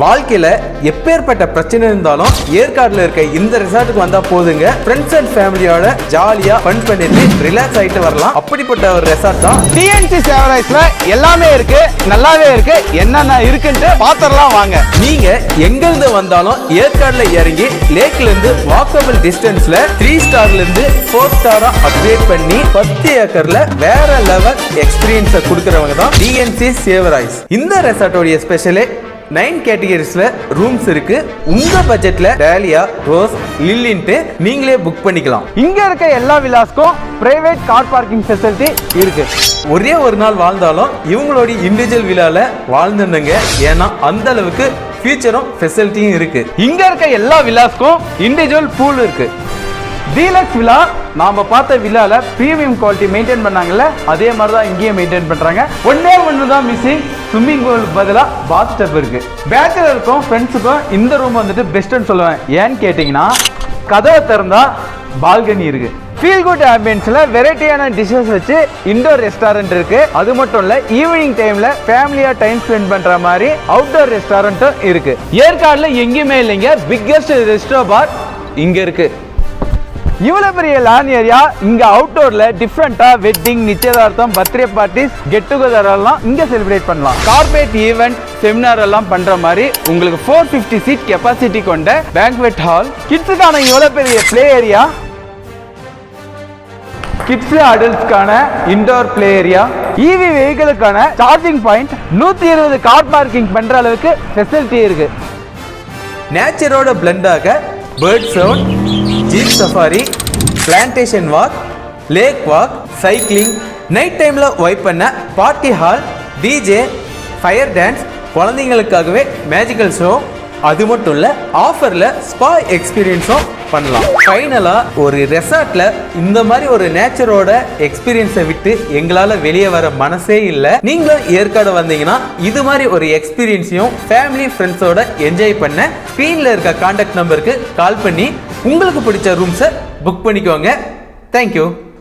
வாழ்க்கையில எப்பேற்பட்ட பிரச்சனை இருந்தாலும் ஏற்காடுல இருக்க இந்த ரிசார்ட்டுக்கு வந்தா போதுங்க. ஃப்ரெண்ட்ஸ் அண்ட் ஃபேமிலியோட ஜாலியா ஃபன் பண்ணிட்டு ரிலாக்ஸ் ஆயிட்டு வரலாம். அப்படிப்பட்ட ஒரு ரெசார்ட் தான் டிஎன்சி சேவரைஸ்ல எல்லாமே இருக்கு. நல்லாவே இருக்கு. என்னென்ன இருக்குன்ட்டு பாத்திரலாம் வாங்க. நீங்க எங்கிருந்து வந்தாலும் ஏற்காடுல இறங்கி லேக்ல இருந்து வாக்கபிள் டிஸ்டன்ஸ்ல த்ரீ ஸ்டார்ல இருந்து ஃபோர் ஸ்டாரா அப்கிரேட் பண்ணி பத்து ஏக்கர்ல வேற லெவல் எக்ஸ்பீரியன்ஸை கொடுக்கறவங்க தான் டிஎன்சி சேவராய்ஸ் இந்த ரெசார்ட்டோடைய ஸ்பெஷலே நைன் கேட்டகரிஸ்ல ரூம்ஸ் இருக்கு. உங்க பட்ஜெட்ல டேலியா ரோஸ் லில்லின்ட்டு நீங்களே புக் பண்ணிக்கலாம். இங்க இருக்க எல்லா விலாஸ்க்கும் பிரைவேட் கார் பார்க்கிங் ஃபெசிலிட்டி இருக்கு. ஒரே ஒரு நாள் வாழ்ந்தாலும் இவங்களோட இண்டிவிஜுவல் விழால வாழ்ந்துருங்க ஏன்னா அந்த அளவுக்கு ஃபியூச்சரும் ஃபெசிலிட்டியும் இருக்கு. இங்க இருக்க எல்லா விலாஸ்க்கும் இண்டிவிஜுவல் பூல் இருக்கு. டீலக்ஸ் விழா நாம பார்த்த விழால ப்ரீமியம் குவாலிட்டி மெயின்டைன் பண்ணாங்கல்ல அதே மாதிரி தான் இங்கேயும் மெயின்டைன் பண்றாங்க. ஒன்னே ஒன்று தான் மிஸ்ஸிங் ஸ்விம்மிங் பூல் பதிலாக பாத் ஸ்டெப் இருக்கு. பேச்சுலருக்கும் ஃப்ரெண்ட்ஸுக்கும் இந்த ரூம் வந்துட்டு பெஸ்ட்டுன்னு சொல்லுவேன். ஏன்னு கேட்டிங்கன்னா கதவை திறந்தால் பால்கனி இருக்கு. ஃபீல் குட் ஆம்பியன்ஸில் வெரைட்டியான டிஷ்ஷஸ் வச்சு இண்டோர் ரெஸ்டாரண்ட் இருக்குது அது மட்டும் இல்லை ஈவினிங் டைமில் ஃபேமிலியாக டைம் ஸ்பெண்ட் பண்ணுற மாதிரி அவுட்டோர் ரெஸ்டாரண்ட்டும் இருக்குது ஏற்காடில் எங்கேயுமே இல்லைங்க பிக்கெஸ்ட் ரெஸ்டோ பார் இங்கே இருக்குது இவ்வளோ பெரிய லேண்ட் ஏரியா இங்கே அவுட்டோரில் டிஃப்ரெண்ட்டாக வெட்டிங் நிச்சயதார்த்தம் பர்த்டே பார்ட்டிஸ் கெட் டுகெதர் எல்லாம் இங்கே செலிப்ரேட் பண்ணலாம். கார்பரேட் ஈவெண்ட் செமினார் எல்லாம் பண்ணுற மாதிரி உங்களுக்கு ஃபோர் ஃபிஃப்டி சீட் கெப்பாசிட்டி கொண்ட பேங்க்வெட் ஹால் கிட்ஸுக்கான இவ்வளோ பெரிய ப்ளே ஏரியா கிட்ஸ் அடல்ட்ஸ்க்கான இன்டோர் பிளே ஏரியா இவி வெஹிக்கிளுக்கான சார்ஜிங் பாயிண்ட் நூற்றி இருபது கார் பார்க்கிங் பண்ணுற அளவுக்கு ஃபெசிலிட்டி இருக்குது நேச்சரோட பிளெண்டாக bird sound jeep safari plantation walk lake walk cycling night டைமில் வைப் பண்ண party hall DJ fire dance குழந்தைங்களுக்காகவே magical show அது மட்டும் இல்லை ஆஃபரில் ஸ்பா எக்ஸ்பீரியன்ஸும் பண்ணலாம். ஃபைனலாக ஒரு ரெசார்ட்டில் இந்த மாதிரி ஒரு நேச்சரோட எக்ஸ்பீரியன்ஸை விட்டு எங்களால் வெளியே வர மனசே இல்லை. நீங்களும் ஏற்காடு வந்தீங்கன்னா இது மாதிரி ஒரு எக்ஸ்பீரியன்ஸையும் ஃபேமிலி ஃப்ரெண்ட்ஸோட என்ஜாய் பண்ண ஸ்க்ரீனில் இருக்க காண்டாக்ட் நம்பருக்கு கால் பண்ணி உங்களுக்கு பிடிச்ச ரூம்ஸை புக் பண்ணிக்கோங்க. தேங்க்யூ